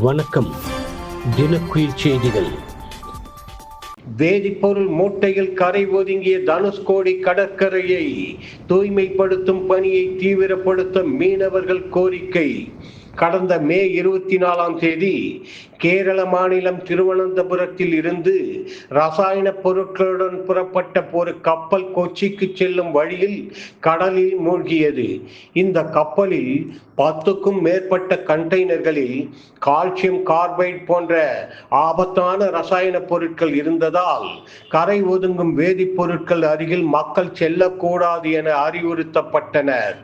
வணக்கம். தினக்குயில் செய்திகள். வேதிப்பொருள் மூட்டையில் கரை ஒதுங்கிய தனுஷ்கோடி கடற்கரையை தூய்மைப்படுத்தும் பணியை தீவிரப்படுத்த மீனவர்கள் கோரிக்கை. கடந்த மே இருபத்தி நாலாம் தேதி கேரள மாநிலம் திருவனந்தபுரத்தில் இருந்து ரசாயன பொருட்களுடன் புறப்பட்ட ஒரு கப்பல் கொச்சிக்கு செல்லும் வழியில் கடலில் மூழ்கியது. இந்த கப்பலில் பத்துக்கும் மேற்பட்ட கண்டெய்னர்களில் கால்சியம் கார்பைட் போன்ற ஆபத்தான ரசாயன பொருட்கள் இருந்ததால் கரை ஒதுங்கும் வேதிப்பொருட்கள் அருகில் மக்கள் செல்லக்கூடாது என அறிவுறுத்தப்பட்டனர்.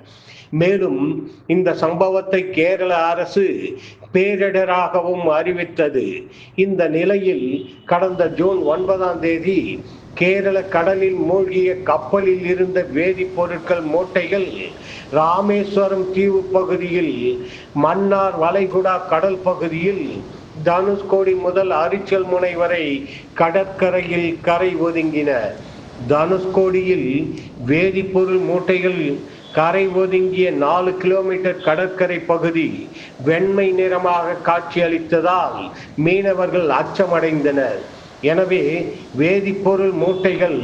மேலும் இந்த சம்பவத்தை கேரள அரசு பேரிடராகவும் அறிவித்தது. இந்த நிலையில் கடந்த ஜூன் ஒன்பதாம் தேதி கேரள கடலில் மூழ்கிய கப்பலில் இருந்த வேதிப்பொருட்கள் மூட்டைகள் ராமேஸ்வரம் தீவு பகுதியில் மன்னார் வளைகுடா கடல் பகுதியில் தனுஷ்கோடி முதல் அரிச்சல் முனை வரை கடற்கரையில் கரை ஒதுங்கின. தனுஷ்கோடியில் வேதிப்பொருள் மூட்டைகள் கரை ஒதுங்கிய நாலு கிலோமீட்டர் கடற்கரை பகுதி வெண்மை நிறமாக காட்சியளித்ததால் மீனவர்கள் அச்சமடைந்தனர். எனவே வேதிப்பொருள் மூட்டைகள்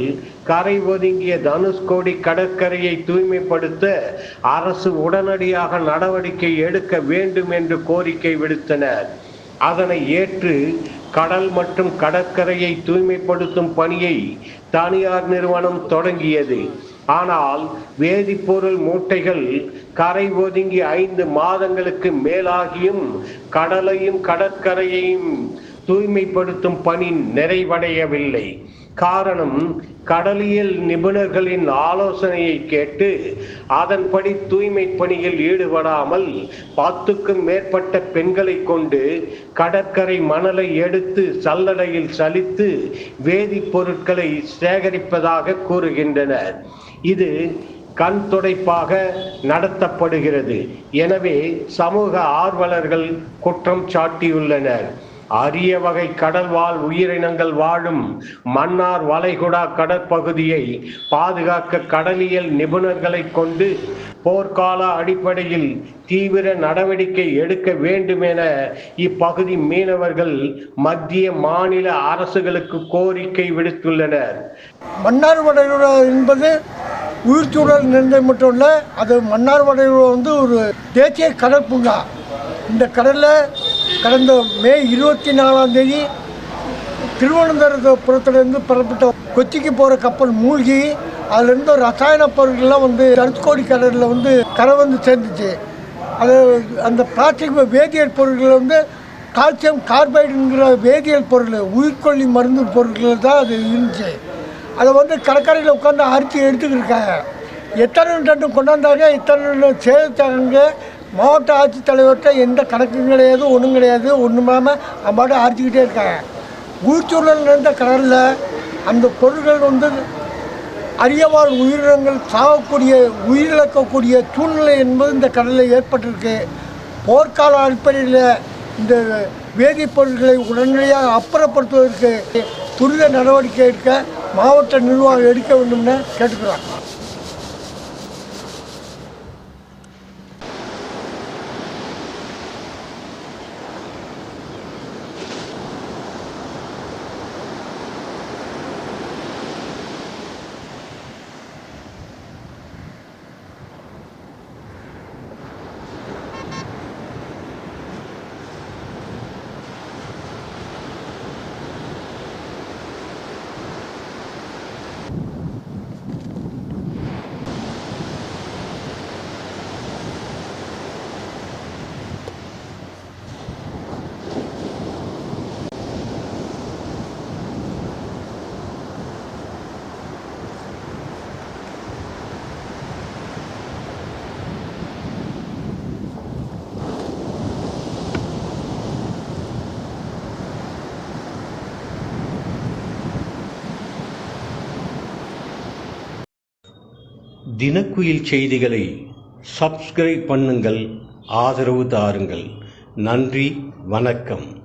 கரை ஒதுங்கிய தனுஷ்கோடி கடற்கரையை தூய்மைப்படுத்த அரசு உடனடியாக நடவடிக்கை எடுக்க வேண்டும் என்று கோரிக்கை விடுத்தனர். அதனை ஏற்று கடல் மற்றும் கடற்கரையை தூய்மைப்படுத்தும் பணியை தனியார் நிறுவனம் தொடங்கியது. ஆனால் வேதிப்பொருள் மூட்டைகள் கரை ஒதுங்கி ஐந்து மாதங்களுக்கு மேலாகியும் கடலையும் கடற்கரையையும் தூய்மைப்படுத்தும் பணி நிறைவடையவில்லை. காரணம் கடலியல் நிபுணர்களின் ஆலோசனையை கேட்டு அதன்படி தூய்மை பணியில் ஈடுபடாமல் பத்துக்கும் மேற்பட்ட பெண்களை கொண்டு கடற்கரை மணலை எடுத்து சல்லடையில் சலித்து வேதிப்பொருட்களை சேகரிப்பதாக கூறுகின்றனர். இது கண் துடைப்பாக நடத்தப்படுகிறது. எனவே சமூக ஆர்வலர்கள் குற்றம் சாட்டியுள்ளனர். அரிய வகை கடல்வாழ் உயிரினங்கள் வாழும் மன்னார் வளைகுடா கடற்பகுதியை பாதுகாக்க கடலியல் நிபுணர்களை கொண்டு போர்க்கால அடிப்படையில் தீவிர நடவடிக்கை எடுக்க வேண்டும் என இப்பகுதி மீனவர்கள் மத்திய மாநில அரசுகளுக்கு கோரிக்கை விடுத்துள்ளனர். மன்னார் வளைகுடா என்பது உயிர்ச்சூழல் நிர்ணயம் மட்டும் இல்லை அது மன்னார் வளைகுடா வந்து ஒரு தேசிய கடற்பூங்கா இந்த கடலில் கடந்த மே இருபத்தி நாலாம் தேதி திருவனந்தபுரத்துலேருந்து புறப்பட்ட கொச்சிக்கு போகிற கப்பல் மூழ்கி அதுலேருந்து ரசாயன பொருட்கள்லாம் வந்து தனுஷ்கோடி கடலில் வந்து கரை வந்து சேர்ந்துச்சு. அது அந்த பிளாஸ்டிக் வேதியியல் பொருட்கள் வந்து கால்சியம் கார்பைடுங்கிற வேதியியல் பொருள் உயிர்கொல்லி மருந்து பொருட்கள் தான் அது இருந்துச்சு. அதை வந்து கடற்கரையில் உட்காந்து அரிச்சு எடுத்துக்கிட்டு இருக்காங்க. எத்தனை டன் கொண்டாந்தாங்க எத்தனை சேர்த்தாங்க மாவட்ட ஆட்சித்தலைவர்கிட்ட எந்த கணக்கும் கிடையாது ஒன்றும் கிடையாது. ஒன்றுமாமல் அம்மாட்ட அரைச்சிக்கிட்டே இருக்காங்க உயிர்ச்சூழல் நடந்த கடலில் அந்த பொருட்கள் வந்து அரியவாழ் உயிரினங்கள் சாகக்கூடிய உயிரிழக்கக்கூடிய சூழ்நிலை என்பது இந்த கடலில் ஏற்பட்டிருக்கு. போர்க்கால அடிப்படையில் இந்த வேதிப்பொருட்களை உடனடியாக அப்புறப்படுத்துவதற்கு துரித நடவடிக்கை எடுக்க மாவட்ட நிர்வாகம் எடுக்க வேண்டும்னு கேட்டுக்கிறாங்க தினக்குயில் செய்திகளை சப்ஸ்கிரைப் பண்ணுங்கள் ஆதரவு தாருங்கள். நன்றி வணக்கம்.